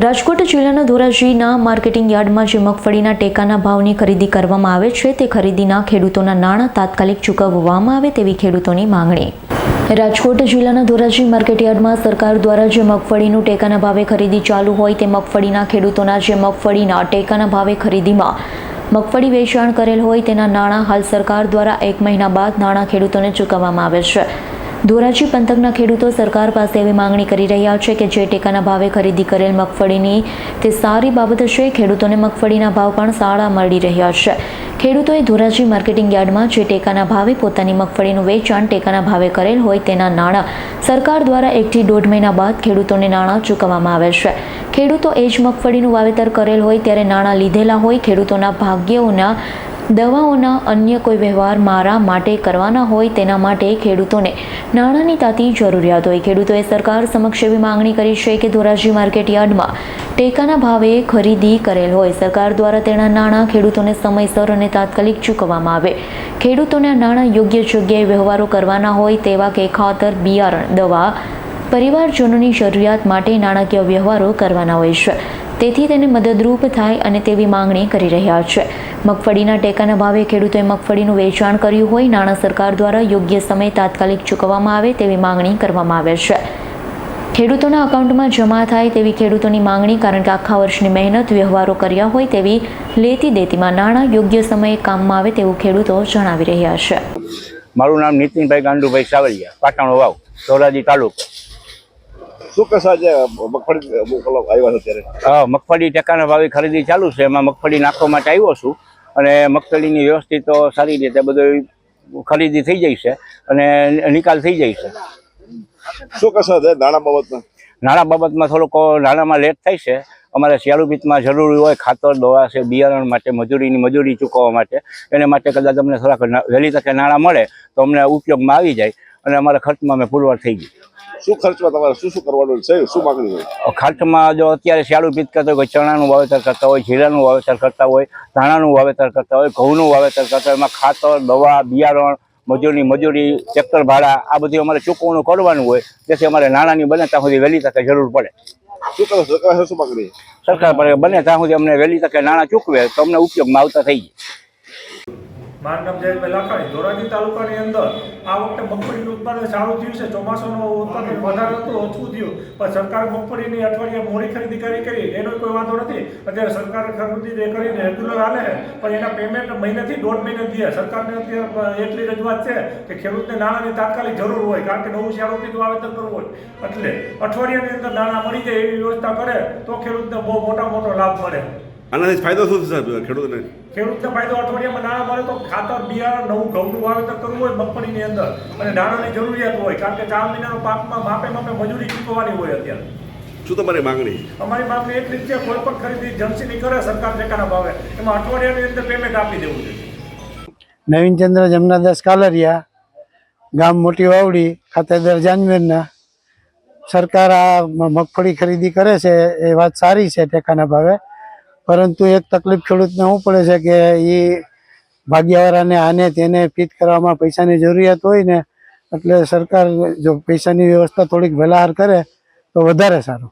રાજકોટ જિલ્લાના ધોરાજીના માર્કેટિંગ યાર્ડમાં જે મગફળીના ટેકાના ભાવની ખરીદી કરવામાં આવે છે, તે ખરીદીના ખેડૂતોના નાણાં તાત્કાલિક ચૂકવવામાં આવે તેવી ખેડૂતોની માંગણી. રાજકોટ જિલ્લાના ધોરાજી માર્કેટ યાર્ડમાં સરકાર દ્વારા જે મગફળીનું ટેકાના ભાવે ખરીદી ચાલુ હોય તે મગફળીના ખેડૂતોના જે મગફળીના ટેકાના ભાવે ખરીદીમાં મગફળી વેચાણ કરેલ હોય તેના નાણાં હાલ સરકાર દ્વારા એક મહિના બાદ નાણાં ખેડૂતોને ચૂકવવામાં આવે છે. ધોરાજી પંથકના ખેડૂતો સરકાર પાસે એવી માંગણી કરી રહ્યા છે કે જે ટેકાના ભાવે ખરીદી કરેલ મગફળીની, તે સારી બાબત છે. ખેડૂતોને મગફળીના ભાવ પણ સારા મળી રહ્યા છે. ખેડૂતોએ ધોરાજી માર્કેટિંગ યાર્ડમાં જે ટેકાના ભાવે પોતાની મગફળીનું વેચાણ ટેકાના ભાવે કરેલ હોય તેના નાણાં સરકાર દ્વારા એકથી દોઢ મહિના બાદ ખેડૂતોને નાણાં ચૂકવવામાં આવે છે. ખેડૂતો એ જ મગફળીનું વાવેતર કરેલ હોય ત્યારે નાણાં લીધેલા હોય ખેડૂતોના ભાગ્યોના દવાઓના અન્ય કોઈ વ્યવહાર મારા માટે કરવાના હોય તેના માટે ખેડૂતોને નાણાંની તાતી જરૂરિયાત હોય. ખેડૂતોએ સરકાર સમક્ષ એવી માંગણી કરી છે કે ધોરાજી માર્કેટ યાર્ડમાં ટેકાના ભાવે ખરીદી કરેલ હોય. સરકાર દ્વારા તેના નાણાં ખેડૂતોને સમયસર અને તાત્કાલિક ચૂકવવામાં આવે. ખેડૂતોને નાણાં યોગ્ય જગ્યાએ વ્યવહારો કરવાના હોય તેવા કે ખાતર, બિયારણ, દવા પરિવારજનોની જરૂરિયાત માટે નાણાકીય વ્યવહારો કરવાના હોય છે. તેથી તેને મદદરૂપ થાય અને તેવી માંગણી કરી રહ્યા છે. મગફળીના ટેકાના ભાવે ખેડૂતોએ મગફળીનું વેચાણ કર્યું હોય નાણાં સરકાર દ્વારા યોગ્ય સમય તાત્કાલિક ચૂકવવામાં આવે તેવી માંગણી કરવામાં આવે છે. ખેડૂતોના અકાઉન્ટમાં જમા થાય તેવી ખેડૂતોની માંગણી કારણ કે આખા વર્ષની મહેનત વ્યવહારો કર્યા હોય તેવી લેતી દેતીમાં નાણાં યોગ્ય સમયે કામમાં આવે તેવું ખેડૂતો જણાવી રહ્યા છે. મારું નામ નીતિનભાઈ ગાંડુભાઈ સાવલિયા પાટણ વાવ, ધોરાજી તાલુકો. શું કશા છે મગફળી આવ્યા છે ત્યારે? હા મગફળી ટેકાના ભાવે ખરીદી ચાલુ છે. એમાં મગફળી નાખવા માટે આવ્યો છું. અને મગફળીની વ્યવસ્થિત તો સારી રીતે બધું ખરીદી થઈ જાય છે અને નિકાલ થઈ જાય છે. શું કશા છે નાણાં બાબતમાં? નાણાં બાબતમાં થોડોક નાણાંમાં લેટ થાય છે. અમારે શિયાળુ પિત્તમાં જરૂરી હોય ખાતર દવા છે બિયારણ માટે મજૂરીની મજૂરી ચૂકવવા માટે. એને માટે કદાચ અમને થોડાક વહેલી તકે નાણાં મળે તો અમને ઉપયોગમાં આવી જાય અને અમારા ખર્ચમાં અમે પુરવાર થઈ ગઈ શું ખર્ચમાં તમારે શું શું કરવાનું છે? શું માગણી હોય? ખાટમાં જો અત્યારે શિયાળુ પીત કરતા હોય ચણાનું વાવેતર કરતા હોય જીરાનું વાવેતર કરતા હોય ધાણાનું વાવેતર કરતા હોય ઘઉંનું વાવેતર કરતા હોય એમાં ખાતર દવા બિયારણ મજૂરની મજૂરી ટ્રેક્ટર ભાડા આ બધું અમારે ચૂકવણું કરવાનું હોય જેથી અમારે નાણાંની બને ત્યાં સુધી વહેલી તકે જરૂર પડે. શું કરો સરકાર શું માગણી? સરકાર બને ત્યાં સુધી અમને વહેલી તકે નાણાં ચૂકવે તો અમને ઉપયોગમાં આવતા થઈ જાય. મારું નામ જયેશભાઈ લાખાણી. ધોરાજી તાલુકાની અંદર આ વખતે મગફળીનું ઉત્પાદન સારું થયું છે. ચોમાસાનું ઉત્પાદન વધારે હતું, ઓછું થયું. પણ સરકાર મગફળીની અઠવાડિયે મોડી ખરીદી કરી કરી, એનો કોઈ વાંધો નથી. અત્યારે સરકારે ખરીદી કરીને રેગ્યુલર હાલે છે, પણ એના પેમેન્ટ મહિનાથી દોઢ મહિને દે સરકારને અત્યારે એટલી રજૂઆત છે કે ખેડૂતને નાણાંની તાત્કાલિક જરૂર હોય, કારણ કે નવું શિયાળુથી વાવેતર કરવું હોય. એટલે અઠવાડિયાની અંદર નાણાં મળી જાય એવી વ્યવસ્થા કરે, તો ખેડૂતને બહુ મોટા મોટો લાભ મળે. આનાથી ફાયદો શું થશે ખેડૂતને? ખેડૂતને ફાયદો અઠવાડિયામાં નાણાં મળે તો ખાતર બિયારણ નવું ઘઉંનું વાવેતર કરવું હોય મગફળીની અંદર. અને નાણાંની જરૂરિયાત હોય કારણ કે ચાર મહિનાનો પાકમાં માપે માપે મજૂરી ચૂકવવાની હોય અત્યારે. શું તમારી માંગણી? અમારી માંગણી એટલી જ છે કોઈ પણ ખરીદી જમસીની કરે સરકાર ટેકાના ભાવે. એમાં અઠવાડિયાની અંદર પેમેન્ટ આપી દેવું જોઈએ નવીનચંદ્ર જમનાદાસ કાલરિયા ગામ મોટી વાવડી ખાતેદાર જાનવેરના. સરકાર આ મ- મગફળી ખરીદી કરે છે એ વાત સારી છે ટેકાના ભાવે. પરંતુ એક તકલીફ ખેડૂતને શું પડે છે કે એ ભાગ્યવાળાને આને તેને ફિટ કરવામાં પૈસાની જરૂરિયાત હોય ને એટલે સરકાર જો પૈસાની વ્યવસ્થા થોડીક વહેલાર કરે તો વધારે સારું.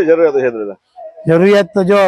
જરૂરિયાત છે જરૂરિયાત તો જો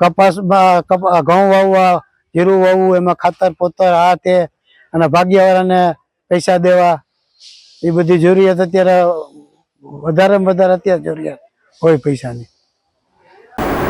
કપાસમાં કપ- ઘઉં વાવવા જીરું વાવવું એમાં ખાતર પોતર આ તે અને ભાગ્યવાળાને પૈસા દેવા એ બધી જરૂરિયાત અત્યારે વધારેમાં વધારે અત્યારે જરૂરિયાત હોય પૈસાની.